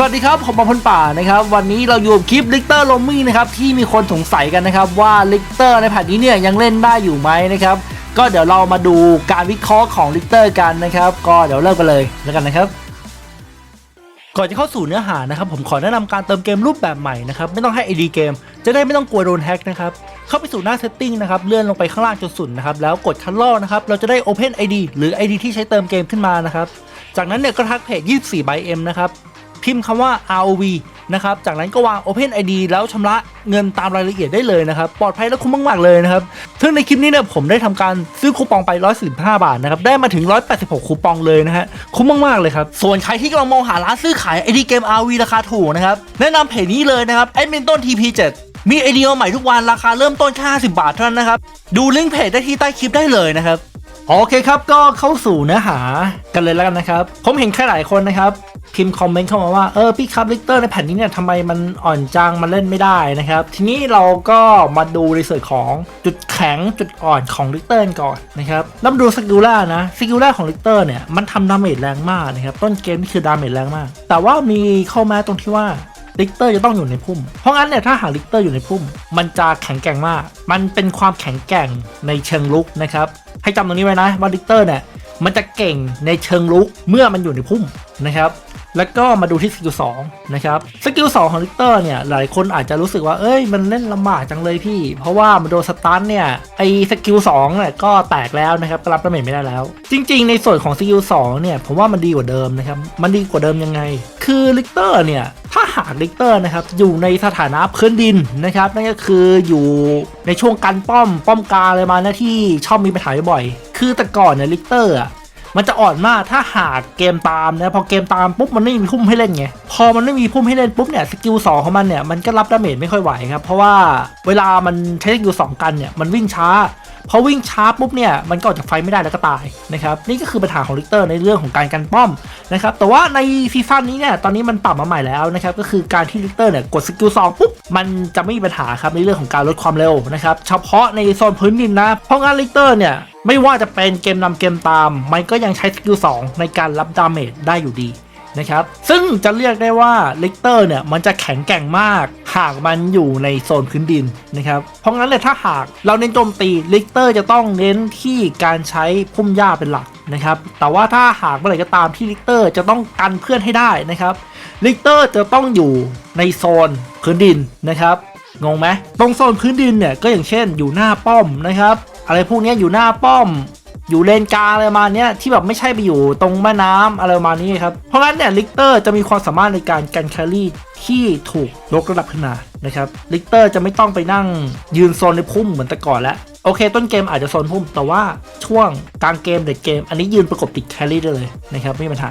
สวัสดีครับผมบอลพลป่านะครับวันนี้เราอยู่กับคลิปลิกเตอร์ลมมี่นะครับที่มีคนสงสัยกันนะครับว่าลิกเตอร์ในแผ่นนี้เนี่ยยังเล่นได้อยู่ไหมนะครับก็เดี๋ยวเรามาดูการวิเคราะห์ของลิกเตอร์กันนะครับก็เดี๋ยวเริ่มกันเลยแล้วกันนะครับก่อนจะเข้าสู่เนื้อหานะครับผมขอแนะนำการเติมเกมรูปแบบใหม่นะครับไม่ต้องให้ ID เกมจะได้ไม่ต้องกลัวโดนแฮ็กนะครับเข้าไปสู่หน้า setting นะครับเลื่อนลงไปข้างล่างจนสุดนะครับแล้วกดคันลอนะครับเราจะได้ Open ID หรือ ID ที่ใช้เติมเกมขึ้นมานะครับจากนั้นเนี่ยก็ทักเพจ24 by M นะครับ พิมพ์คำว่า ROV นะครับ จากนั้นก็วาง Open ID แล้วชำระเงินตามรายละเอียดได้เลยนะครับ ปลอดภัยและคุ้มมากๆเลยนะครับ ซึ่งในคลิปนี้เนี่ยผมได้ทำการซื้อคูปองไป 145 บาทนะครับ ได้มาถึง 186 คูปองเลยนะฮะ คุ้มมากๆเลยครับ ส่วนใครที่กำลังมองหาร้านซื้อขาย ID เกม RV ราคาถูกนะครับ แนะนำเพจนี้เลยนะครับ Adminton TP7 มีไอเดียใหม่ทุกวันราคาเริ่มต้นแค่50 บาทเท่านั้นนะครับ ดูลิงก์เพจได้ที่ใต้คลิปได้เลยนะครับ โอเคครับก็เข้าสู่เนื้อหากันเลยแล้วกันนะครับ ผมเห็นแค่หลายคนนะครับ พิมพ์คอมเมนต์เข้ามาว่าเออพี่ครับลิกเตอร์ในแผ่นนี้เนี่ยทำไมมันอ่อนจังมันเล่นไม่ได้นะครับ ทีนี้เราก็มาดูในส่วนของจุดแข็งจุดอ่อนของลิกเตอร์ก่อนนะครับแล้วมาดูสกิลล่านะสกิลล่าของลิกเตอร์เนี่ยมันทำดาเมจแรงมากนะครับต้นเกมนี่คือดาเมจแรงมาก แต่ว่ามีข้อแม้ตรงที่ว่า ลิกเตอร์จะต้องอยู่ในพุ่ม เพราะงั้นเนี่ยถ้าหากลิกเตอร์อยู่ในพุ่ม มันจะแข็งแกร่งมาก มันเป็นความแข็งแกร่งในเชิงลุกนะครับ ให้จำตรงนี้ไว้นะว่าลิกเตอร์เนี่ยมันจะเก่งในเชิงลุกเมื่อมันอยู่ในพุ่มนะครับแล้วก็มาดูที่สกิลสองนะครับสกิลสองของลิกเตอร์เนี่ยหลายคนอาจจะรู้สึกว่าเอ้ยมันเล่นลำบากจังเลยพี่ เพราะว่ามันโดนสตันเนี่ยไอสกิลสองเนี่ยก็แตกแล้วนะครับรับดาเมจไม่ได้แล้ว จริง ๆ ในส่วนของสกิลสองเนี่ยผมว่ามันดีกว่าเดิมนะครับมันดีกว่าเดิมยังไง คือลิกเตอร์เนี่ยาหากลิกเตอร์นะครับอยู่ในสถานะพื้นดินนะครับนั่นก็คืออยู่ในช่วงกันป้อมป้อมกาอะไรมานะที่ชอบมีปัญหาบ่อย คือแต่ก่อนเนี่ยลิกเตอร์อะมันจะอ่อนมากถ้าหากเกมตามนะพอเกมตามปุ๊บมันไม่มีพุ่มให้เล่นไงพอมันไม่มีพุ่มให้เล่นปุ๊บเนี่ยสกิลสองของมันเนี่ยมันก็รับดาเมจไม่ค่อยไหวครับเพราะว่าเวลามันใช้สกิลสองกันเนี่ยมันวิ่งช้า พอวิ่งช้าปุ๊บเนี่ยมันก็ออกจากไฟไม่ได้แล้วก็ตายนะครับนี่ก็คือปัญหาของลิกเตอร์ในเรื่องของการกันป้อมนะครับแต่ว่าในซีซั่นนี้เนี่ยตอนนี้มันปรับมาใหม่แล้วนะครับก็คือการที่ลิกเตอร์เนี่ยกดสกิลสองปุ๊บมันจะไม่มีปัญหาครับในเรื่องของการลดความเร็วนะครับเฉพาะในโซนพื้นดินนะเพราะงั้นลิกเตอร์เนี่ยไม่ว่าจะเป็นเกมนำเกมตาม มันก็ยังใช้สกิล2ในการรับดาเมจได้อยู่ดี นะครับ ซึ่งจะเรียกได้ว่าลิกเตอร์เนี่ยมันจะแข็งแกร่งมาก หากมันอยู่ในโซนพื้นดินนะครับ เพราะงั้นเลยถ้าหากเราเน้นโจมตีลิกเตอร์จะต้องเน้นที่การใช้พุ่มหญ้าเป็นหลักนะครับ แต่ว่าถ้าหากเมื่อไหร่ก็ตามที่ลิกเตอร์จะต้องกันเพื่อนให้ได้นะครับลิกเตอร์จะต้องอยู่ในโซนพื้นดินนะครับงงไหมตรงโซนพื้นดินเนี่ยก็อย่างเช่นอยู่หน้าป้อมนะครับอะไรพวกนี้อยู่หน้าป้อม อยู่เลนกลางอะไรมาเนี้ยที่แบบไม่ใช่ไปอยู่ตรงแม่น้ำอะไรมานี้ครับ เพราะงั้นเนี่ยลิกเตอร์จะมีความสามารถในการกันแครี่ ที่ถูกยกระดับขึ้นมานะครับลิกเตอร์จะไม่ต้องไปนั่งยืนโซนในพุ่มเหมือนแต่ก่อนแล้วโอเค ต้นเกมอาจจะโซนพุ่ม แต่ว่าช่วงกลางเกมเด็กเกม อันนี้ยืนประกบติดแครี่ได้เลยนะครับไม่มีปัญหา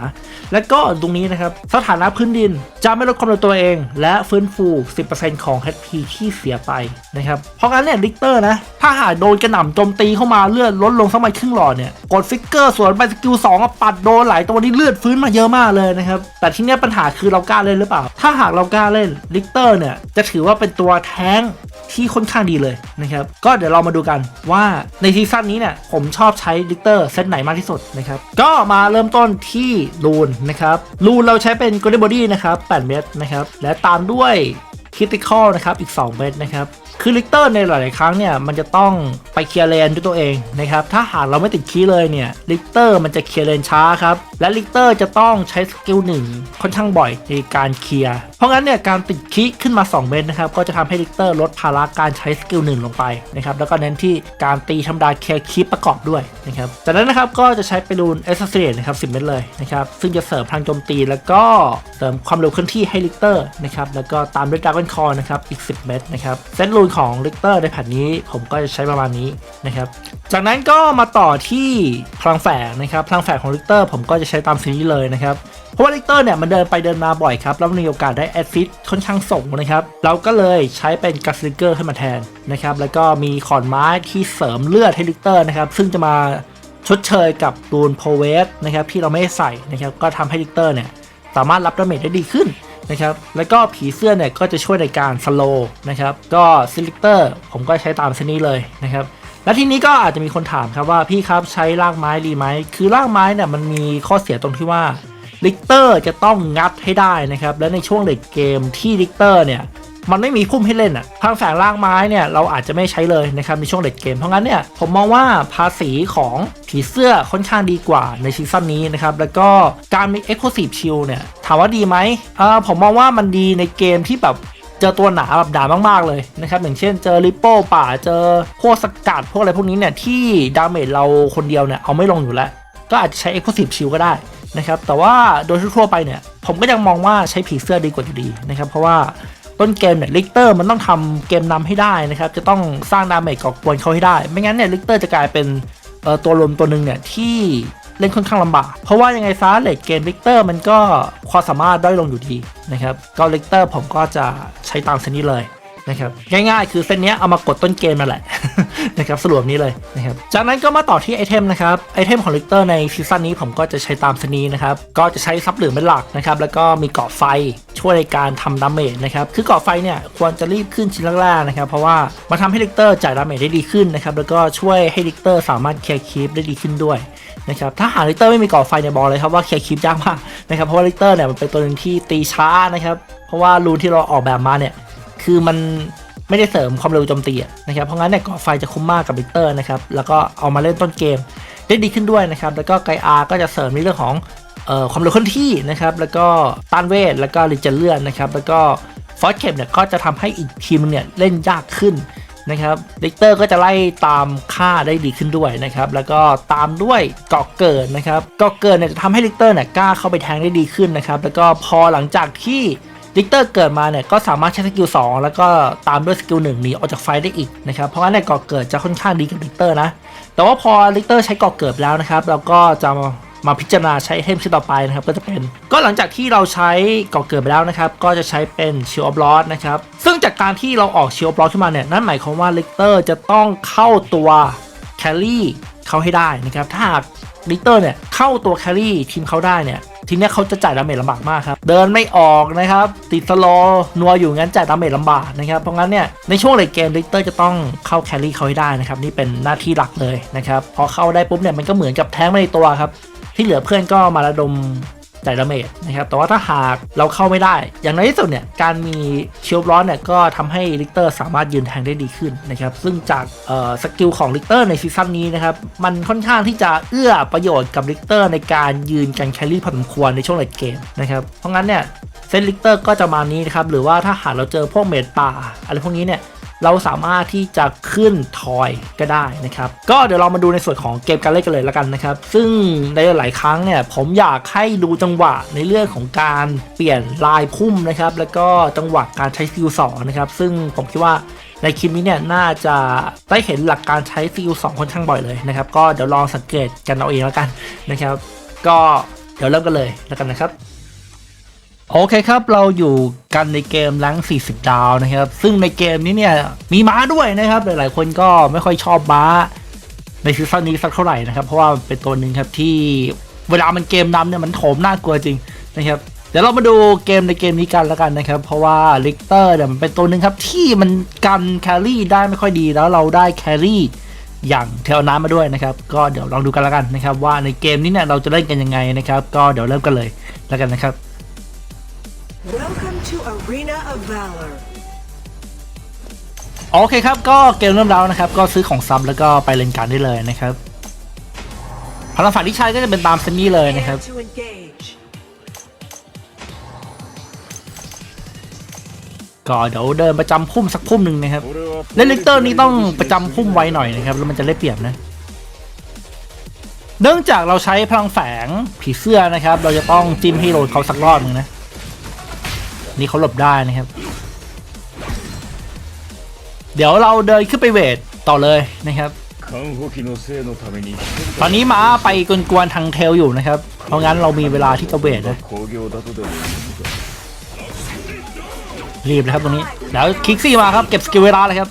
แล้วก็ตรงนี้นะครับ สถานะพื้นดินจะไม่ลดความเร็วตัวเอง และฟื้นฟู 10%ของ HP ที่เสียไปนะครับ เพราะงั้นเนี่ยลิกเตอร์นะ ถ้าหากโดนกระหน่ำโจมตีเข้ามาเลือดลดลงสักประมาครึ่งหลอดเนี่ย กดฟิกเกอร์สวนไปสกิล2อะปัดโดนหลายตัวนี่เลือดฟื้นมาเยอะมากเลยนะครับแต่ที่เนี้ยปัญหาคือเรากล้าเล่นหรือเปล่า ถ้าหากเรากล้าเล่นลิกเตอร์เนี่ยจะถือว่าเป็นตัวแท้งที่ค่อนข้างดีเลยนะครับ ก็เดี๋ยวเรามาดูกันว่าในซีซั่นนี้เนี่ยผมชอบใช้ลิกเตอร์เซตไหนมากที่สุดนะครับ ก็มาเริ่มต้นที่ลูนนะครับ ลูนเราใช้เป็นกริบอดี้นะครับ 8 เม็ดนะครับ และตามด้วย Critical นะครับอีก 2 เม็ดนะครับคือลิกเตอร์ในหลาย ๆ ครั้งเนี่ยมันจะต้องไปเคลียร์เลนด้วยตัวเองนะครับถ้าหากเราไม่ติดคีเลยเนี่ยลิกเตอร์มันจะเคลียร์เลนช้าครับและลิกเตอร์จะต้องใช้สกิลหนึ่งค่อนข้างบ่อยในการเคลียร์เพราะงั้นเนี่ยการติดคีขึ้นมา 2 เม็ดนะครับก็จะทำให้ลิกเตอร์ลดภาระการใช้สกิลหนึ่งลงไปนะครับแล้วก็เน้นที่การตีธรรมดาเคลียร์คีประกอบด้วยนะครับจากนั้นนะครับก็จะใช้ไปรูนเอสเซเรตนะครับ10เม็ดเลยนะครับซึ่งจะเสริมพลังโจมตี แล้วก็เสริมความเร็วเคลื่อนที่ให้ลิกเตอร์นะครับแล้วก็ตามด้วยดราก้อนคอนะครับอีก 10 เม็ดนะครับเซตรูนของลิกเตอร์ในแผ่นนี้ผมก็จะใช้ประมาณนี้นะครับจากนั้นก็มาต่อที่พลังแฝงนะครับพลังแฝงของลิกเตอร์ผมก็จะใช้ตามซีรีส์เลยนะครับเพราะว่าลิกเตอร์เนี่ยมันเดินไปเดินมาบ่อยครับแล้วมีโอกาสได้แอดซิดค่อนข้างส่งนะครับเราก็เลยใช้เป็นกัสลิเกอร์ขึ้นมาแทนนะครับแล้วก็มีขอนไม้ที่เสริมเลือดให้ลิกเตอร์นะครับซึ่งจะมาชดเชยกับรูนโพเวสนะครับที่เราไม่ได้ใส่นะครับก็ทำให้ลิกเตอร์เนี่ยสามารถรับดาเมจได้ดีขึ้น นะครับ แล้วก็ผีเสื้อเนี่ยก็จะช่วยในการสโลนะครับ ก็ซิลิเตอร์ผมก็ใช้ตามเซนี้เลยนะครับ และทีนี้ก็อาจจะมีคนถามครับว่าพี่ครับใช้รากไม้ดีไหม คือรากไม้เนี่ยมันมีข้อเสียตรงที่ว่าลิกเตอร์จะต้องงัดให้ได้นะครับ และในช่วงเด็กเกมที่ลิกเตอร์เนี่ย มันไม่มีพุ่มให้เล่นอะทางแฝงล่างไม้เนี่ยเราอาจจะไม่ใช้เลยนะครับในช่วงเลดเกมเพราะงั้นเนี่ยผมมองว่าภาษีของผีเสื้อค่อนข้างดีกว่าในซีซั่นนี้นะครับแล้วก็การมี Exclusive Shield เนี่ยถามว่าดีไหมอ่าผมมองว่ามันดีในเกมที่แบบเจอตัวหนาแบบด่ามาก ๆ เลยนะครับ อย่างเช่นเจอริปโป้ป่าเจอพวกสกัดพวกอะไรพวกนี้เนี่ย ที่ดาเมจเราคนเดียวเนี่ย เอาไม่ลงอยู่แล้ว ก็อาจจะใช้ Exclusive Shield ก็ได้นะครับ แต่ว่าโดยทั่วไปเนี่ย ผมก็ยังมองว่าใช้ผีเสื้อดีกว่าอยู่ดีนะครับ เพราะว่า ต้นเกมเนี่ยลิกเตอร์มันต้องทำเกมนำให้ได้นะครับ จะต้องสร้างดาเมจก่อกวนเขาให้ได้ ไม่งั้นเนี่ยลิกเตอร์จะกลายเป็นตัวรวมตัวหนึ่งเนี่ยที่เล่นค่อนข้างลำบาก เพราะว่ายังไงซะเลดเกมลิกเตอร์มันก็ความสามารถด้อยลงอยู่ดีนะครับก็ลิกเตอร์ผมก็จะใช้ตามเซนนี้เลย นะครับง่ายๆ คือเส้นนี้เอามากดต้นเกมนั่นแหละนะครับสรุปนี้เลยนะครับจากนั้นก็มาต่อที่ไอเทมนะครับไอเทมของลิกเตอร์ในซีซั่นนี้ผมก็จะใช้ตามเส้นนี้นะครับก็จะใช้ซับเหลืองเป็นหลักนะครับแล้วก็มีเกาะไฟช่วยในการทำดาเมจนะครับคือเกาะไฟเนี่ยควรจะรีบขึ้นชิ้นแรกๆนะครับเพราะว่ามันทำให้ลิกเตอร์จ่ายดาเมจได้ดีขึ้นนะครับแล้วก็ช่วยให้ลิกเตอร์สามารถเคลียร์คีปได้ดีขึ้นด้วยนะครับถ้าหาลิกเตอร์ไม่มีเกาะไฟเนี่ยบอกเลยครับว่าเคลียร์คีปยากมากนะครับเพราะว่าลิกเตอร์เนี่ยมันเป็นตัวหนึ่งที่ตีช้านะครับเพราะว่ารูนที่เราออกแบบมาเนี่ย คือมันไม่ได้เสริมความเร็วโจมตีนะครับ เพราะงั้นเนี่ยกาะไฟจะคุ้มมากกับลิกเตอร์นะครับ แล้วก็เอามาเล่นต้นเกมได้ดีขึ้นด้วยนะครับ แล้วก็ไกอาร์ก็จะเสริมในเรื่องของออความเร็วเคลื่อนที่นะครับ แล้วก็ต้านเวท แล้วก็ลิเจนเลื่อนนะครับ แล้วก็ฟอสเคปเนี่ยก็จะทำให้อีกทีมเนี่ยเล่นยากขึ้นนะครับลิกเตอร์ก็จะไล่ตามค่าได้ดีขึ้นด้วยนะครับ แล้วก็ตามด้วยเกาะเกิดนะครับ เกาะเกิดเนี่ยจะทำให้ลิกเตอร์เนี่ยกล้าเข้าไปแทงได้ดีขึ้นนะครับ แล้วก็พอหลังจากที่ ลิกเตอร์เกิดมาเนี่ยก็สามารถใช้สกิล2แล้วก็ตามด้วยสกิล1หนีออกจากไฟได้อีกนะครับเพราะงั้นเนี่ยก่อเกิดจะค่อนข้างดีกับลิกเตอร์นะ แต่ว่าพอลิกเตอร์ใช้ก่อเกิดแล้วนะครับเราก็จะมาพิจารณาใช้ไอเทมชิ้นต่อไปนะครับก็จะเป็น ก็หลังจากที่เราใช้ก่อเกิดไปแล้วนะครับ ก็จะใช้เป็นชิลออฟลอสนะครับซึ่งจากการที่เราออกชิลออฟลอสขึ้นมาเนี่ยนั่นหมายความว่าลิกเตอร์จะต้องเข้าตัวแคลรี่เขาให้ได้นะครับถ้าหากลิกเตอร์เนี่ยเข้าตัวแครี่ทีมเขาได้เนี่ย ทีเนี้ยเขาจะจ่ายดาเมจลำบากมากครับเดินไม่ออกนะครับติดสโลนัวอยู่งั้นจ่ายดาเมจลำบากนะครับเพราะงั้นเนี่ยในช่วงเลยเกมลิกเตอร์จะต้องเข้าแครี่เขาให้ได้นะครับนี่เป็นหน้าที่หลักเลยนะครับพอเข้าได้ปุ๊บเนี่ยมันก็เหมือนกับแท้งมาในตัวครับที่เหลือเพื่อนก็มาระดม จ่ายดาเมจนะครับแต่ว่าถ้าหากเราเข้าไม่ได้ อย่างน้อยที่สุดเนี่ยการมีเชิลร้อนเนี่ยก็ทำให้ลิกเตอร์สามารถยืนแทงได้ดีขึ้นนะครับซึ่งจากสกิลของลิกเตอร์ในซีซั่นนี้นะครับมันค่อนข้างที่จะเอื้อประโยชน์กับลิกเตอร์ในการยืนกันแครี่พอสมควรในช่วงเลดเกมนะครับเพราะงั้นเนี่ยเซนลิกเตอร์ก็จะมานี้นะครับหรือว่าถ้าหากเราเจอพวกเมดป่าอะไรพวกนี้เนี่ย เราสามารถที่จะขึ้นทอยก็ได้นะครับ ก็เดี๋ยวเรามาดูในส่วนของเกมการเล่นกันเลยแล้วกันนะครับ ซึ่งในหลายครั้งเนี่ยผมอยากให้ดูจังหวะในเรื่องของการเปลี่ยนลายพุ่มนะครับ แล้วก็จังหวะการใช้สกิลสองนะครับซึ่งผมคิดว่าในคลิปนี้เนี่ยน่าจะได้เห็นหลักการใช้สกิลสองค่อนข้างบ่อยเลยนะครับ ก็เดี๋ยวลองสังเกตกันเอาเองแล้วกันนะครับ ก็เดี๋ยวเริ่มกันเลยแล้วกันนะครับ โอเคครับ เราอยู่กันในเกมแรง40 ดาวนะครับ ซึ่งในเกมนี้เนี่ย มีม้าด้วยนะครับ หลาย ๆ คนก็ไม่ค่อยชอบม้า ในซีซั่นนี้สักเท่าไหร่นะครับ เพราะว่าเป็นตัวหนึ่งครับที่เวลามันเกมนำเนี่ยมันโถมน่ากลัวจริงนะครับ เดี๋ยวเรามาดูเกมในเกมนี้กันแล้วกันนะครับ เพราะว่าลิกเตอร์เนี่ยมันเป็นตัวหนึ่งครับที่มันกันแครี่ได้ไม่ค่อยดีแล้วเราได้แครี่อย่างเทลน้ำมาด้วยนะครับ ก็เดี๋ยวลองดูกันแล้วกันนะครับ ว่าในเกมนี้เนี่ยเราจะเล่นกันยังไงนะครับ ก็เดี๋ยวเริ่มกันเลยแล้วกันนะครับ Welcome to Arena of Valor. โอเคครับ ก็เกมเริ่มแล้วนะครับ ก็ซื้อของซับแล้วก็ไปเล่นการได้เลยนะครับพลังฝ่ายที่ใช้ก็จะเป็นตามเซนนี่เลยนะครับ Prepare to engage. ก็เดี๋ยวเดินประจำพุ่มสักพุ่มหนึ่งนะครับ เล่นลิกเตอร์นี้ต้องประจำพุ่มไว้หน่อยนะครับ แล้วมันจะได้เปรียบนะ เนื่องจากเราใช้พลังแฝงผีเสื้อนะครับ เราจะต้องจิ้มให้โดนเขาสักรอบหนึงนะ นี่เขาหลบได้นะครับ เดี๋ยวเราเดินขึ้นไปเวทต่อเลยนะครับ ตอนนี้มาไปกวนๆทางเทลอยู่นะครับ เพราะงั้นเรามีเวลาที่จะเวทนะรีบนะครับตรงนี้ แล้วคลิกซี่มาครับเก็บสกิลเวลาเลยครับ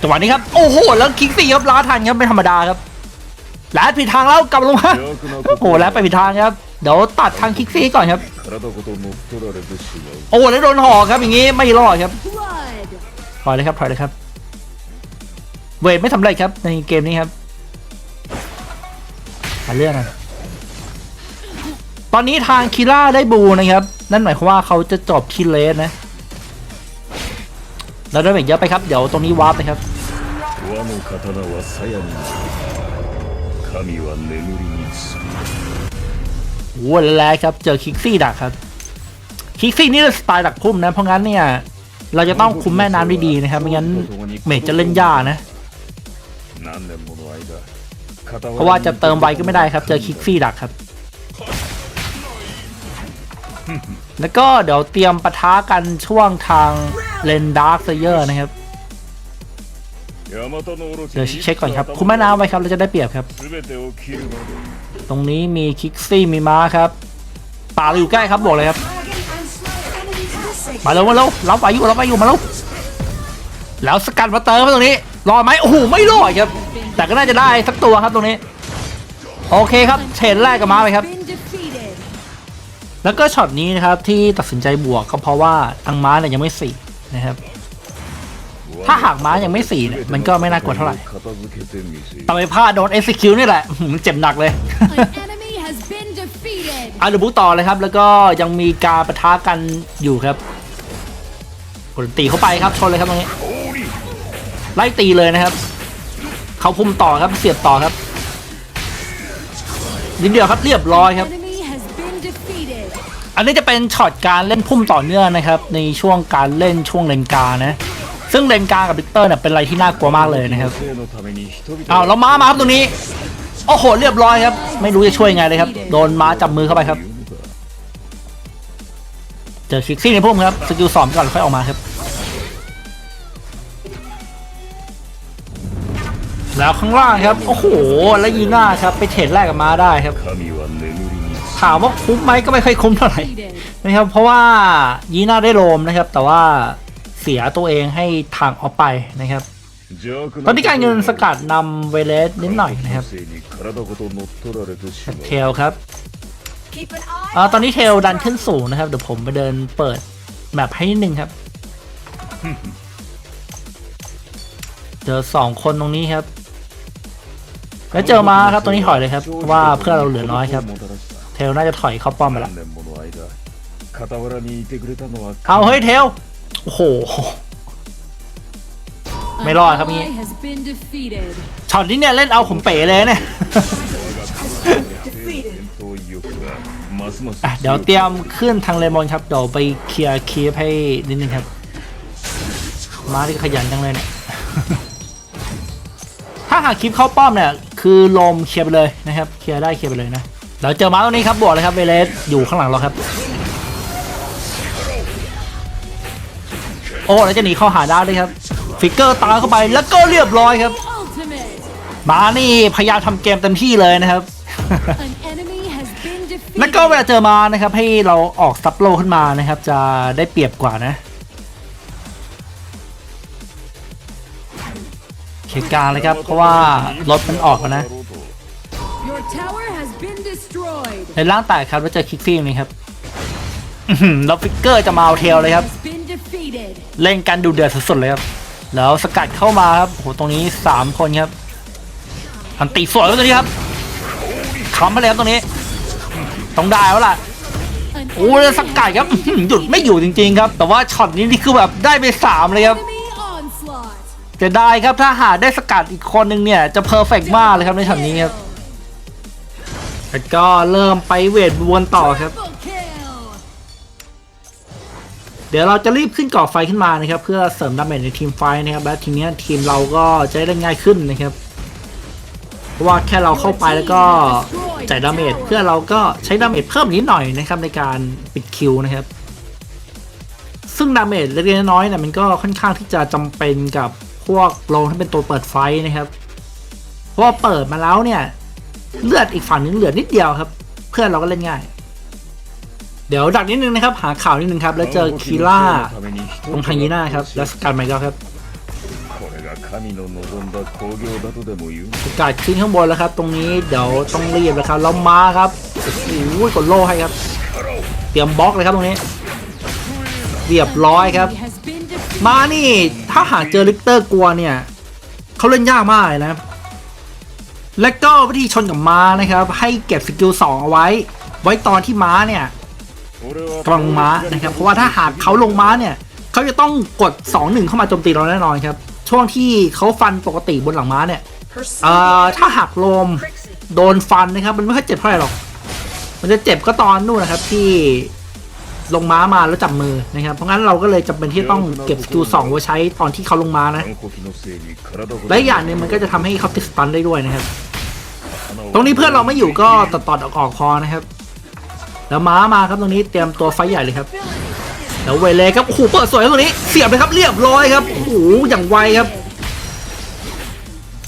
จังหวะนี้ครับ โอ้โห แล้วคลิกซี่ครับล้าทันครับไม่ธรรมดาครับแล้ผิดทางแล้วกลับลงมาโอ้โหแล้ไปผิดทางครับ เดี๋ยวตัดทางคิกซีก่อนครับ โอ้โหแล้วโดนหอครับอย่างงี้ไม่รอดครับถอยเลยครับถอยเลยครับเวทไม่สำเร็จครับในเกมนี้ครับมาเรื่องนะตอนนี้ทางคิล่าได้บูนะครับ นั่นหมายความว่าเขาจะจบคิเลสนะ แล้วได้เวทเยอะไปครับ เดี๋ยวตรงนี้วาร์ปนะครับ วันแรกครับ เจอคิกซี่ดักครับ คิกซี่นี่เป็นสไตล์ดักคุ้มนะ เพราะงั้นเนี่ย เราจะต้องคุมแม่น้ำดีๆนะครับ ไม่งั้นเมจจะเล่นยากนะ เพราะว่าจะเติมไวก็ไม่ได้ครับ เจอคิกซี่ดักครับ แล้วก็เดี๋ยวเตรียมปะทะกันช่วงทางเลนดาร์เซเยอร์นะครับ เดี๋ยวเช็คก่อนครับ คุณแม่น้ำไว้ครับเราจะได้เปรียบครับ ตรงนี้มีคิกซี่มีม้าครับ ป่าเราอยู่ใกล้ครับบอกเลยครับ มาเร็วมาเร็วเราไปอยู่เราไปอยู่มาเร็วแล้วสกัดมาเติมตรงนี้ รอไหมโอ้โหไม่รอดครับ แต่ก็น่าจะได้สักตัวครับตรงนี้ โอเคครับเชนแรกกับม้าไปครับ แล้วก็ช็อตนี้นะครับที่ตัดสินใจบวกก็เพราะว่าทางม้าเนี่ยยังไม่สี่นะครับ ถ้าหางม้ายังไม่สี่เนี่ยมันก็ไม่น่ากลัวเท่าไหร่ต่อไปพลาดโดนเอ็กซิคิวนี่แหละเจ็บหนักเลย อาร์บูต่อเลยครับ แล้วก็ยังมีการประทะกันอยู่ครับผลตีเข้าไปครับชนเลยครับตรงนี้ ไล่ตีเลยนะครับ เขาพุ่มต่อครับเสียบต่อครับนิดเดียวครับเรียบร้อยครับ อันนี้จะเป็นช็อตการเล่นพุ่มต่อเนื่องนะครับ ในช่วงการเล่นช่วงเลนกานะ ซึ่งเลนกลางกับบิเตอร์เนี่ยเป็นอะไรที่น่ากลัวมากเลยนะครับเอาแล้วม้ามาครับตรงนี้โอ้โหเรียบร้อยครับ ไม่รู้จะช่วยไงเลยครับ โดนม้าจับมือเข้าไปครับ เจอคิกซี่ในพุ่มครับสกิลสอมก่อนค่อยออกมาครับ แล้วข้างล่างครับ โอ้โห แล้วยีน่าครับ ไปเทรดแรกกับม้าได้ครับถามว่าคุ้มไหมก็ไม่ค่อยคุ้มเท่าไหร่นะครับ เพราะว่ายีน่าได้โลมนะครับ แต่ว่า เสียตัวเองให้ถังออกไปนะครับ ตอนนี้การเงินสกัดนำเวเลสนิดหน่อยนะครับเทลครับอตอนนี้เทลดันขึ้นสูงนะครับ เดี๋ยวผมไปเดินเปิดแมปให้นิดนึงครับ เจอสองคนตรงนี้ครับ แล้วเจอมาครับตัวนี้ถอยเลยครับ ว่าเพื่อเราเหลือน้อยครับ เทลน่าจะถอยเข้าป้อมไปแล้วเอาเฮ้ยเทล โอ้โห ไม่รอดครับงี้ช็อตนี้เนี่ยเล่นเอาผมเป๋เลยเนี่ยเดี๋ยวเตรียมขึ้นทางเลมอนครับ เดี๋ยวไปเคลียร์คีฟให้นิดนึงครับ มาที่ขยันจังเลยเนี่ย ถ้าหากคลิปเข้าป้อมเนี่ย คือลมเคลียร์ไปเลยนะครับ เคลียร์ได้เคลียร์ไปเลยนะแล้วเจอมาตัวนี้ครับบวกเลยครับเวเลสอยู่ข้างหลังเราครับ อ้แล้วจะหนีเข้าหาได้เลยครับ ฟิกเกอร์ตามเข้าไปแล้วก็เรียบร้อยครับ มานี่พยายามทำเกมเต็มที่เลยนะครับ แล้วก็เวลาเจอมานะครับให้เราออกซับโลขึ้นมานะครับ จะได้เปรียบกว่านะเคกลางเลยครับ เพราะว่ารถมันออกแล้วนะในร่างแตกครับแล้วเจอคิกซี่นี่ครับแล้วฟิกเกอร์จะมาเอาเทลเลยครับ เล่นกันดูเดือดสุดๆเลยครับ แล้วสกัดเข้ามาครับโอ้โหตรงนี้สามคนครับอันตีสวยครับตรงนี้ครับคำไปเลยครับตรงนี้ ต้องได้แล้วล่ะ An โอ้แล้วสกัดครับอื้อหือหยุดไม่อยู่จริง ๆ ครับ แต่ว่าช็อตนี้นี่คือแบบได้ไปสามเลยครับ enemy onslaught. จะได้ครับถ้าหาได้สกัดอีกคนนึงเนี่ยจะเพอร์เฟกมากเลยครับในช็อตนี้ครับแล้วก็เริ่มไปเวทบวนต่อครับ Triple kill. เดี๋ยวเราจะรีบขึ้นก่อไฟขึ้นมานะครับ เพื่อเสริมดาเมจในทีมไฟนะครับ และทีเนี้ยทีมเราก็จะได้เล่นง่ายขึ้นนะครับ เพราะว่าแค่เราเข้าไปแล้วก็จ่ายดาเมจเพื่อเราก็ใช้ดาเมจเพิ่มนิดหน่อยนะครับในการปิดคิวนะครับ ซึ่งดาเมจเล็กๆน้อยๆเนี่ยมันก็ค่อนข้างที่จะจำเป็นกับพวกโรงที่เป็นตัวเปิดไฟนะครับ เพราะว่าเปิดมาแล้วเนี่ย เลือดอีกฝั่งนึงเหลือนิดเดียวครับ เพื่อนเราก็เล่นง่าย เดี๋ยวดักนิดนึงนะครับ หาข่าวนิดนึงครับ แล้วเจอคีล่าตรงทางยีน่าครับ แล้วสกัดมาอีครับสกัดขึ้นข้างบนแล้วครับ ตรงนี้เดี๋ยวต้องรีบแล้วครับแล้วมาครับโอ้ยกดโล่ให้ครับ เตรียมบล็อกเลยครับตรงนี้เรียบร้อยครับ มานี่ ถ้าหากเจอลิกเตอร์กลัวเนี่ยเขาเล่นยากมากเลยนะและก็วิธีชนกับม้านะครับ ให้เก็บสกิลสองเอาไว้ ไว้ตอนที่ม้าเนี่ย ตรองม้านะครับเพราะว่าถ้าหากเขาลงม้าเนี่ยเขาจะต้องกด 2-1 เข้ามาโจมตีเราแน่นอนครับ ช่วงที่เขาฟันปกติบนหลังม้าเนี่ยเอ่อถ้าหักลมโดนฟันนะครับ มันไม่ค่อยเจ็บเท่าไหร่หรอก มันจะเจ็บก็ตอนนู่นนะครับที่ลงม้ามาแล้วจับมือนะครับ เพราะงั้นเราก็เลยจำเป็นที่ต้องเก็บสกิลสองไว้ใช้ตอนที่เขาลงม้านะ และอย่างนึงมันก็จะทำให้เขาติดสตันได้ด้วยนะครับ ตรงนี้เพื่อนเราไม่อยู่ก็ตัดตอดออกคอนะครับ แล้วม้ามาครับตรงนี้เตรียมตัวไฟใหญ่เลยครับ แล้วเวเลครับโอ้โหเปิดสวยครับตรงนี้เสียบเลยครับเรียบร้อยครับโอ้โหอย่างไวครับ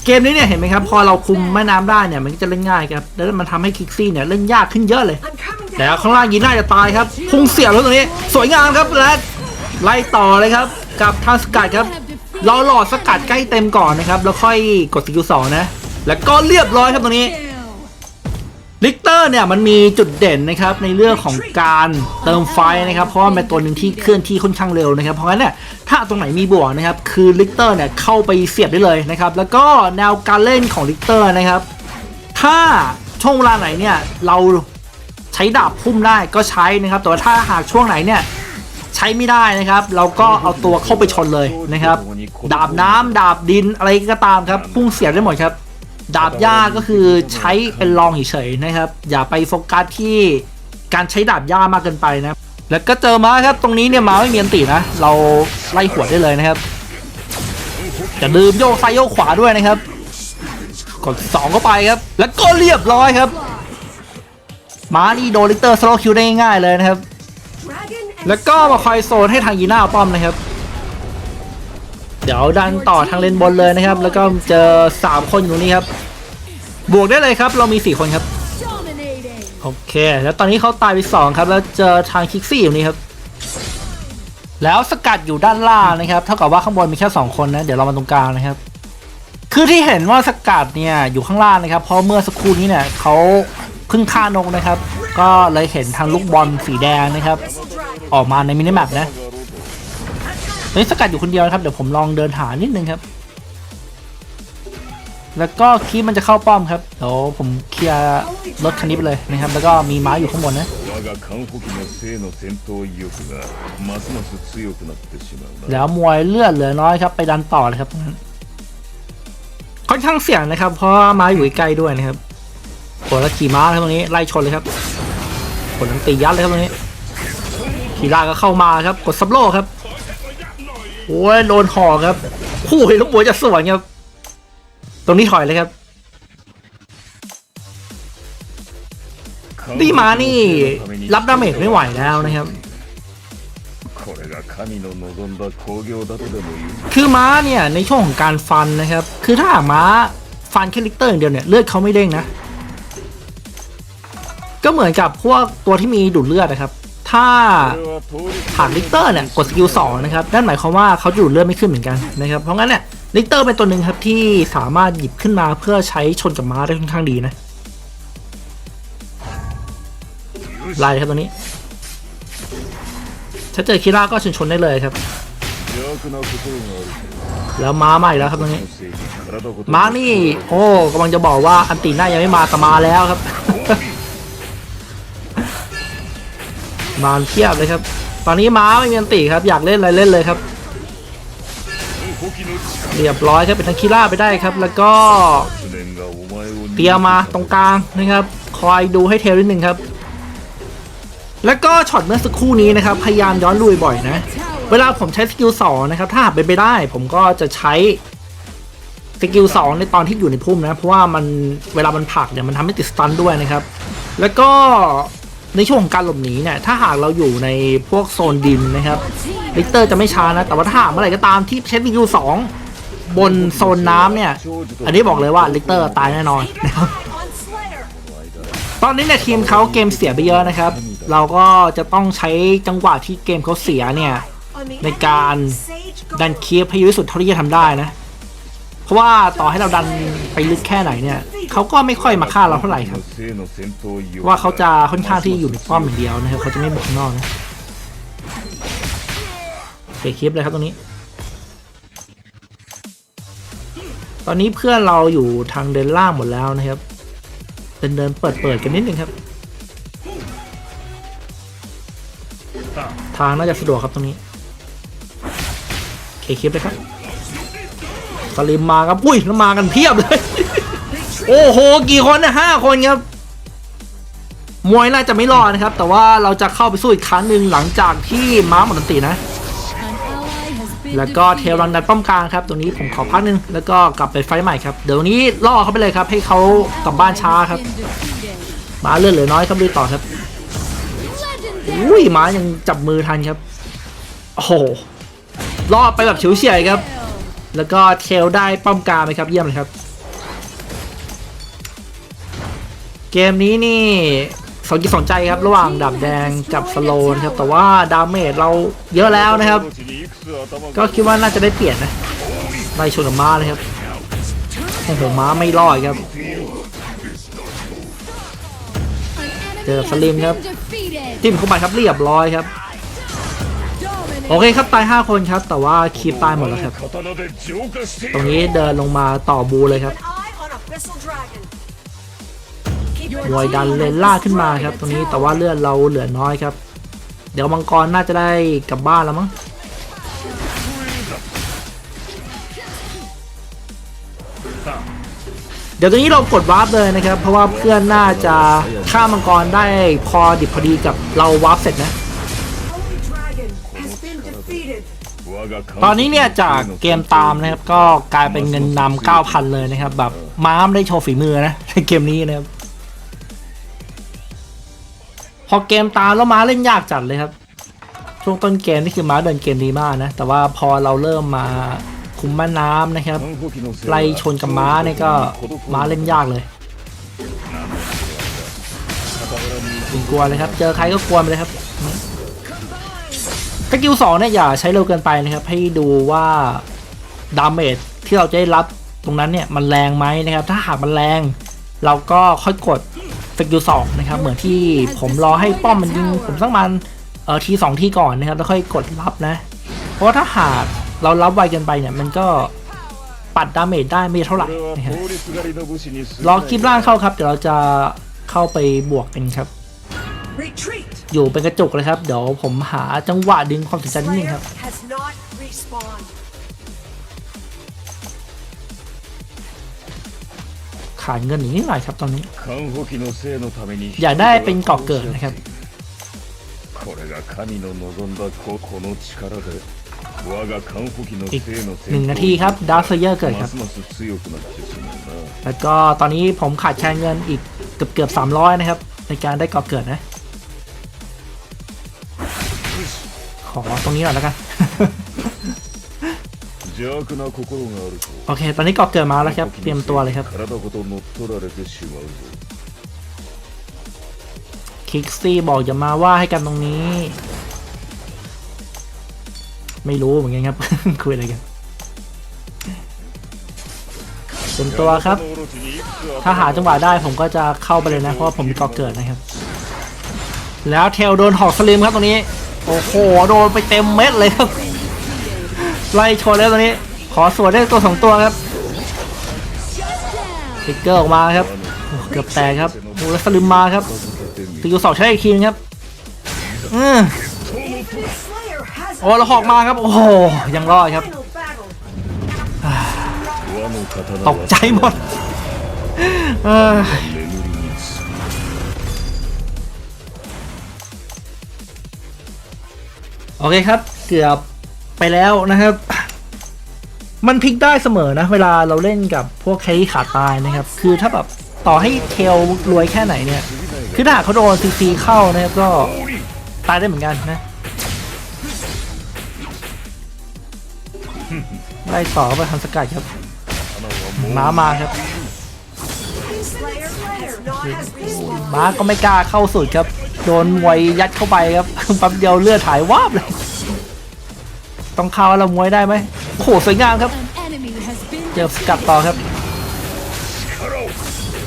เกมนี้เนี่ยเห็นไหมครับพอเราคุมแม่น้ำได้เนี่ยมันก็จะเล่นง่ายครับแล้วมันทำให้คิกซี่เนี่ยเล่นยากขึ้นเยอะเลยแล้วข้างล่างยีน่าจะตายครับพุ่งเสียบแล้วตรงนี้ สวยงามครับและไล่ต่อเลยครับ กับทางสกัดครับรอหลอดสกัดใกล้เต็มก่อนนะครับ แล้วค่อยกดสกิลสองนะ แล้วก็เรียบร้อยครับตรงนี้ ลิกเตอร์เนี่ยมันมีจุดเด่นนะครับในเรื่องของการเติมไฟนะครับ เพราะว่าเป็นตัวหนึ่งที่เคลื่อนที่ค่อนข้างเร็วนะครับ เพราะงั้นเนี่ยถ้าตรงไหนมีบวกนะครับ คือลิกเตอร์เนี่ยเข้าไปเสียบได้เลยนะครับ แล้วก็แนวการเล่นของลิกเตอร์นะครับ ถ้าช่วงเวลาไหนเนี่ยเราใช้ดาบพุ่มได้ก็ใช้นะครับ แต่ว่าถ้าหากช่วงไหนเนี่ยใช้ไม่ได้นะครับ เราก็เอาตัวเข้าไปชนเลยนะครับ ดาบน้ำดาบดินอะไรก็ตามครับพุ่งเสียบได้หมดครับ ดาบหญ้าก็คือใช้เป็นรองเฉยๆนะครับ อย่าไปโฟกัสที่การใช้ดาบหญ้ามากเกินไปนะ แล้วก็เจอม้าครับตรงนี้เนี่ยม้าไม่มีอันตีนะ เราไล่หัวดได้เลยนะครับจะลืมโยกซ้ายโยกขวาด้วยนะครับ กดสองเข้าไปครับ แล้วก็เรียบร้อยครับม้านี่โดนลิกเตอร์สโลคิวได้ง่ายเลยนะครับ แล้วก็มาคอยโซนให้ทางยีน่าป้อมนะครับ เดี๋ยวดันต่อทางเลนบนเลยนะครับ แล้วก็เจอ 3 คนอยู่นี้ครับ บวกได้เลยครับ เรามี 4 คนครับ โอเค แล้วตอนนี้เขาตายไป 2 ครับ แล้วเจอทางคิกซี่อยู่นี่ครับ แล้วสกัดอยู่ด้านล่างนะครับ เท่ากับว่าข้างบนมีแค่ 2 คนนะ เดี๋ยวเรามาตรงกลางนะครับ คือที่เห็นว่าสกัดเนี่ยอยู่ข้างล่างนะครับ เพราะเมื่อสักครู่นี้เนี่ยเขาเพึ่งฆ่านกนะครับ ก็เลยเห็นทางลูกบอลสีแดงนะครับ ออกมาในมินิแมปนะ ตอนนี้สกัดอยู่คนเดียวครับ เดี๋ยวผมลองเดินหานิดนึงครับ แล้วก็คีมันจะเข้าป้อมครับ เดี๋ยวผมเคลียร์รถคันนี้ไปเลยนะครับ แล้วก็มีม้าอยู่ข้างบนนะแล้วมวยเลือดเหลือน้อยครับ ไปดันต่อเลยครับค่อนข้างเสี่ยงนะครับ เพราะม้าอยู่ใกล้ด้วยนะครับโหแล้วขี่ม้าครับตรงนี้ไล่ชนเลยครับผลตียัดเลยครับตรงนี้ขี่ลาก็เข้ามาครับ กดซับโลครับ โอ้ยโดนห่อครับโอ้ยลูกบัวจะสวนครับ ตรงนี้ถอยเลยครับ ดีมานี่รับดาเมจไม่ไหวแล้วนะครับ คือม้าเนี่ยในช่วงของการฟันนะครับ คือถ้าม้าฟันแค่ลิกเตอร์อย่างเดียวเนี่ยเลือดเขาไม่เด้งนะ ก็เหมือนกับพวกตัวที่มีดูดเลือดนะครับ ถ้าผ่านลิกเตอร์เนี่ยกดสกิล2นะครับนั่นหมายความว่าเขาจะดูดเลือดไม่ขึ้นเหมือนกันนะครับเพราะงั้นเนี่ยลิกเตอร์เป็นตัวหนึ่งครับที่สามารถหยิบขึ้นมาเพื่อใช้ชนกับม้าได้ค่อนข้างดีนะไล่ครับตัวนี้ ถ้าเจอคิร่าก็ชนชนได้เลยครับ แล้วม้าใหม่แล้วครับตรงนี้ ม้านี่ โอ้กำลังจะบอกว่าอันตีหน้ายังไม่มาแต่มาแล้วครับ มาเทียบเลยครับตอนนี้ม้าไม่มีอันติครับอยากเล่นอะไรเล่นเลยครับเรียบร้อยครับเป็นทังคิล่าไปได้ครับ แล้วก็เตียมาตรงกลางนะครับ คอยดูให้เทลนิดหนึ่งครับ แล้วก็ช็อตเมื่อสักครู่นี้นะครับ พยายามย้อนลุยบ่อยนะ เวลาผมใช้สกิลสองนะครับ ถ้าเป็นไปได้ ผมก็จะใช้สกิลสองในตอนที่อยู่ในพุ่มนะ เพราะว่ามันเวลามันผักเนี่ยมันทำให้ติดสตันด้วยนะครับ แล้วก็ ในช่วงการหลบหนีเนี่ยถ้าหากเราอยู่ในพวกโซนดินนะครับลิกเตอร์จะไม่ช้านะ แต่ว่าถ้าหากเมื่อไหร่ก็ตามที่ใช้สกิลสองบนโซนน้ำเนี่ย อันนี้บอกเลยว่าลิกเตอร์ตายแน่นอนนะครับตอนนี้เนี่ยทีมเขาเกมเสียไปเยอะนะครับ เราก็จะต้องใช้จังหวะที่เกมเขาเสียเนี่ย ในการดันเคีฟให้เยอะที่สุดเท่าที่จะทำได้นะ เพราะว่าต่อให้เราดันไปลึกแค่ไหนเนี่ย เขาก็ไม่ค่อยมาฆ่าเราเท่าไหร่ครับ ว่าเขาจะค่อนข้างที่อยู่ในป้อมอย่างเดียวนะครับเขาจะไม่บุกนอกนะเสียคลิปเลยครับตรงนี้ ตอนนี้เพื่อนเราอยู่ทางเดินล่างหมดแล้วนะครับ เดินเดินเปิดเปิดกันนิดนึงครับ ทางน่าจะสะดวกครับตรงนี้เคคลิปเลยครับสลิมมาครับปุ้ยแล้วมากันเพียบเลย โอ้โห กี่คนนะห้าคนครับ มวยน่าจะไม่รอดนะครับ แต่ว่าเราจะเข้าไปสู้อีกครั้งหนึ่งหลังจากที่ม้าหมดอันตินะ แล้วก็เท defeated. รังดันป้อมกลางครับ ตรงนี้ผมขอพักหนึง แล้วก็กลับไปไฟใหม่ครับ เดี๋ยวนี้ล่อเขาไปเลยครับ ให้เขากลับบ้านช้าครับ ม้าเลือดเหลือน้อยครับลุยต่อครับ อุ้ยม้ายังจับมือทันครับ โอ้โหรอไปแบบเฉียวเฉียดครับ แล้วก็เทลได้ป้อมกลางไหมครับ เยี่ยมเลยครับ เกมนี้นี่สนจิตสนใจครับ ระหว่างดับแดงกับสโลนครับ แต่ว่าดาเมจเราเยอะแล้วนะครับ ก็คิดว่าน่าจะได้เปลี่ยนนะไล่ชนกัม้าเลยครับโอ้โหม้าไม่รอดครับ เจอสลิมครับ จิ้มเข้าไปครับเรียบร้อยครับ โอเคครับตาย 5 คนครับ แต่ว่าคีบตายหมดแล้วครับ ตรงนี้เดินลงมาต่อบูเลยครับ An eye on Abyssal Dragon. Keep ม your วยดันเลนล่าขึ้นมาครับ ตรงนี้แต่ว่าเลือดเราเหลือน้อยครับ เดี๋ยวมังกรน่าจะได้กลับบ้านแล้วมั้งเดี๋ยวตรงนี้เรากดวาร์ปเลยนะครับ เพราะว่าเพื่อนน่าจะฆ่ามังกรได้พอดิบพอดีกับเราวาร์ปเสร็จนะ ตอนนี้เนี่ยจากเกมตามนะครับก็กลายเป็นเงินนำ9,000 เลยนะครับ แบบม้ามได้โชว์ฝีมือนะในเกมนี้นะครับ พอเกมตามแล้วม้าเล่นยากจัดเลยครับ ช่วงต้นเกมนี่คือม้าเดินเกมดีมากนะ แต่ว่าพอเราเริ่มมาคุมแม่น้ำนะครับ ไล่ชนกับม้าเนี่ยก็ม้าเล่นยากเลยกลัวเลยครับ เจอใครก็กลัวไปเลยครับสกิลสองเนี่ยอย่าใช้เร็วเกินไปนะครับ ให้ดูว่าดาเมจที่เราจะได้รับตรงนั้นเนี่ยมันแรงไหมนะครับ ถ้าหากมันแรง เราก็ค่อยกด สกิลสองนะครับเหมือนที่ผมรอให้ป้อมมันยิงผมสักมันเออทีสองทีก่อนนะครับแล้วค่อยกดรับนะ เพราะถ้าหากเรารับไวเกินไปเนี่ยมันก็ปัดดาเมจได้ไม่เท่าไหร่นะครับรอคลิปล่างเข้าครับ เดี๋ยวเราจะเข้าไปบวกกันครับ อยู่เป็นกระจุกเลยครับ เดี๋ยวผมหาจังหวะดึงความสนใจนิดนึงครับ ขาดเงินอีกนิดหน่อยครับตอนนี้ อย่าได้เป็นเกาะเกิดนะครับอีกหนึ่งนาทีครับดาร์เซเยอร์เกิดครับ แล้วก็ตอนนี้ผมขาดแคลนเงินอีกเกือบเกือบสามร้อยนะครับ ในการได้เกาะเกิดนะ ขอตรงนี้หน่อยแล้วกัน 邪悪な心があると โอเค ตอนนี้เกาะเกิดมาแล้วครับ เตรียมตัวเลยครับ 体ごと乗っ取られてしまうぞ คิกซี่บอกอย่ามาว่าให้กันตรงนี้ ไม่รู้เหมือนกันครับ คุยอะไรกันเต็มตัวครับ このオロチにいくつ ถ้าหาจังหวะได้ผมก็จะเข้าไปเลยนะ เพราะว่าผมมีเกาะเกิดนะครับ แล้วเทลโดนหอกสลิมครับตรงนี้ โอ้โห โดนไปเต็มเม็ดเลยครับ ไล่ชนแล้วตอนนี้ ขอสวนได้ตัวสองตัวครับทิกเกอร์ออกมาครับ เกือบแตกครับโอ้แล้วสลิมมาครับติวสอบใช้อีกทีนครับอือโอ้แล้หอกมาครับ โอ้ยังรอดครับตกใจหมดโอเคครับ เกือบ ไปแล้วนะครับ มันพลิกได้เสมอนะ เวลาเราเล่นกับพวกแครี่ขาตายนะครับ คือถ้าแบบต่อให้เทลรวยแค่ไหนเนี่ย คือถ้าเขาโดนซีซีเข้านะครับก็ตายได้เหมือนกันนะไล่ต่อไปทำสกัดครับม้ามาครับม้าก็ไม่กล้าเข้าสุดครับ โดนมวยยัดเข้าไปครับแป๊บเดียวเลือดถ่ายวาบเลย ต้องเข้าแล้วมวยได้ไหมโอ้โหสวยงามครับ An enemy has been เจอสกัดต่อครับ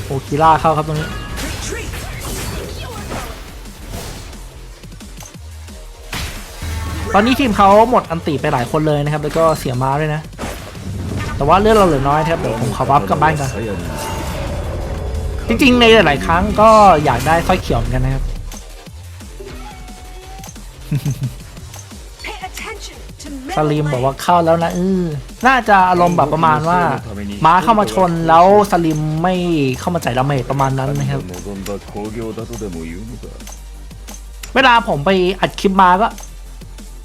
โอคิล่าเข้าครับตรงนี้ Retreat. ตอนนี้ทีมเขาหมดอันติไปหลายคนเลยนะครับ แล้วก็เสียม้าด้วยนะ แต่ว่าเลือดเราเหลือน้อยนะครับเดี๋ยวผมขอวับกลับบ้านก่อน鞘にจริงๆในหลายๆครั้งก็อยากได้สร้อยเขียวเหมือนกันนะครับ Pay attention to สลิมบอกว่าเข้าแล้วนะเออน่าจะอารมณ์แบบประมาณว่าม้าเข้ามาชนแล้วสลิมไม่เข้ามาใส่ดาเมจประมาณนั้นนะครับ เวลาผมไปอัดคลิปมาก็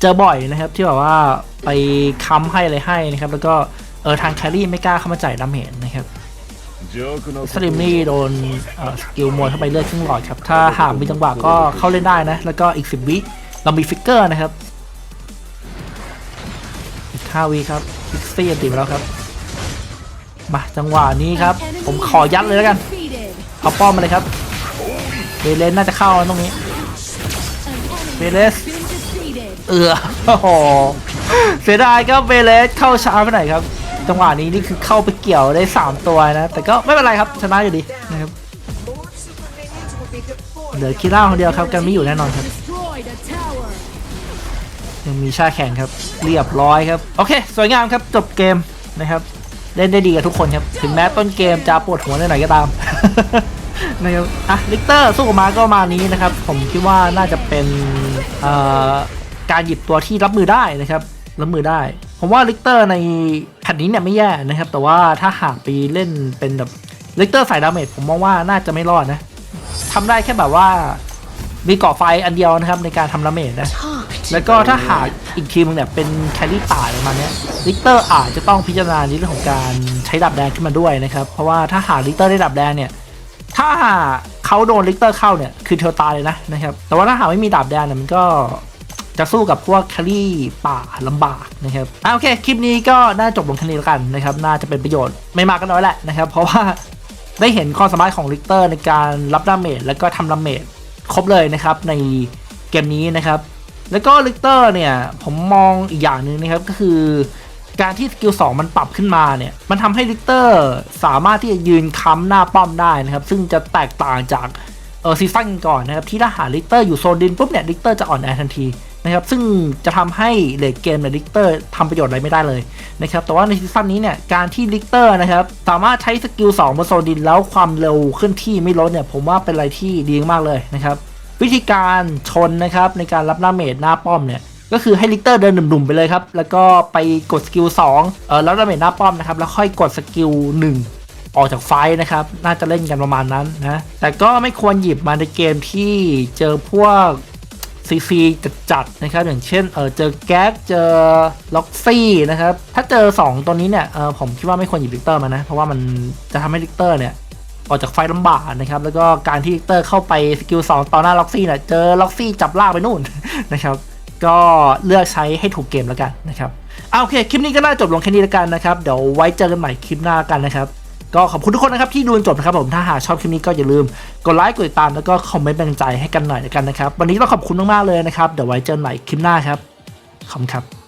เจอบ่อยนะครับ ที่แบบว่าไปค้ำให้อะไรให้นะครับ แล้วก็เออทางแครี่ไม่กล้าเข้ามาจ่ายดาเมจนะครับสลิมนี่โดนสกิลมวยเข้าไปเลือดขึ้นหลอดครับ ถ้าหากมีจังหวะก็เข้าเล่นได้นะ แล้วก็อีกสิบวิเรามีฟิกเกอร์นะครับ 5วิครับพิกซี่อันติมาแล้วครับ มาจังหวะนี้ครับ ผมขอยัดเลยแล้วกัน Defeated. เอาป้อมมาเลยครับเบเลนน่าจะเข้าตรงนี้เบเลส Been defeated. เออโอ้โหเสียดายครับเบเลสเข้าช้าไปหน่อยครับ จังหวะนี้นี่คือเข้าไปเกี่ยวได้ 3 ตัวนะ แต่ก็ไม่เป็นไรครับชนะอยู่ดีนะครับ More super minions will be deployed. เหลือคิร่าคนเดียวครับกันไม่อยู่แน่นอนครับ Destroyed a tower. ยังมีชาแข่งครับ เรียบร้อยครับ โอเค สวยงามครับ จบเกมนะครับ เล่นได้ดีกับทุกคนครับ ถึงแม้ต้นเกมจะปวดหัวหน่อยก็ตามนะครับอะลิกเตอร์สู้กับมาก็มานี้นะครับ ผมคิดว่าน่าจะเป็นการหยิบตัวที่รับมือได้นะครับรับมือได้ ผมว่าลิกเตอร์ในแผนนี้เนี่ยไม่แย่นะครับ แต่ว่าถ้าหากไปเล่นเป็นแบบลิกเตอร์สายดาเมจผมมองว่าน่าจะไม่รอดนะทำได้แค่แบบว่ามีเกาะไฟอันเดียวนะครับในการทำดาเมจนะ แล้วก็ถ้าหากอีกทีมนึงเนี่ยเป็นแคลรี่ป่าประมาณนี้ลิเตอร์อาจจะต้องพิจารณาในเรื่องของการใช้ดับแดงขึ้นมาด้วยนะครับ เพราะว่าถ้าหากลิเตอร์ได้ดับแดงเนี่ย ถ้าหากเขาโดนลิเตอร์เข้าเนี่ยคือเทลตายเลยนะนะครับ แต่ว่าถ้าหากไม่มีดาบแดงเนี่ยมันก็จะสู้กับพวกแคลรี่ป่าลำบากนะครับอะโอเค คลิปนี้ก็น่าจบลงแค่นี้แล้วกันนะครับ น่าจะเป็นประโยชน์ไม่มากก็น้อยแหละนะครับ เพราะว่าได้เห็นความสามารถของลิเตอร์ในการรับดาเมจแล้วก็ทำดาเมจครบเลยนะครับในเกมนี้นะครับ แล้วก็ลิกเตอร์เนี่ย ผมมองอีกอย่างหนึ่งนะครับก็คือการที่สกิล2มันปรับขึ้นมาเนี่ย มันทำให้ลิกเตอร์สามารถที่จะยืนค้ำหน้าป้อมได้นะครับ ซึ่งจะแตกต่างจากเออซีซั่นก่อนนะครับ ที่ถ้าหาลิกเตอร์อยู่โซนดินปุ๊บเนี่ยลิกเตอร์จะอ่อนแอทันทีนะครับซึ่งจะทำให้เลดเกมเนี่ยลิกเตอร์ทำประโยชน์อะไรไม่ได้เลยนะครับแต่ว่าในซีซั่นนี้เนี่ยการที่ลิกเตอร์นะครับสามารถใช้สกิล2บนโซนดินแล้วความเร็วเคลื่อนที่ไม่ลดเนี่ยผมว่าเป็นอะไรที่ดีมากเลยนะครับ วิธีการชนนะครับในการรับหน้าเมจหน้าป้อมเนี่ยก็คือให้ลิเตอร์เดินหนุ่มๆไปเลยครับ แล้วก็ไปกดสกิล2เออแล้วดาเมจหน้าป้อมนะครับ แล้วค่อยกดสกิล1 ออกจากไฟนะครับ น่าจะเล่นกันประมาณนั้นนะ แต่ก็ไม่ควรหยิบมาในเกมที่เจอพวกซีซีจัดๆนะครับ อย่างเช่นเออเจอแก๊กเจอล็อกซี่นะครับ ถ้าเจอ 2 ตัวนี้เนี่ยเออผมคิดว่าไม่ควรหยิบลิเตอร์มานะ เพราะว่ามันจะทำให้ลิเตอร์เนี่ย ออกจากไฟลำบากนะครับ แล้วก็การที่เตอร์เข้าไปสกิล2ต่อหน้าล็อกซี่เนี่ยเจอล็อกซี่จับลากไปนู่นนะครับ ก็เลือกใช้ให้ถูกเกมแล้วกันนะครับเอาโอเค คลิปนี้ก็น่าจบลงแค่นี้แล้วกันนะครับ เดี๋ยวไว้เจอกันใหม่คลิปหน้ากันนะครับ ก็ขอบคุณทุกคนนะครับที่ดูจนจบนะครับผม ถ้าหากชอบคลิปนี้ก็อย่าลืมกดไลค์ กดติดตาม แล้วก็คอมเมนต์เป็นกำลังใจให้กันหน่อยแล้วกันนะครับ วันนี้ต้องขอบคุณมากๆเลยนะครับ เดี๋ยวไว้เจอกันใหม่คลิปหน้าครับ ขอบคุณครับ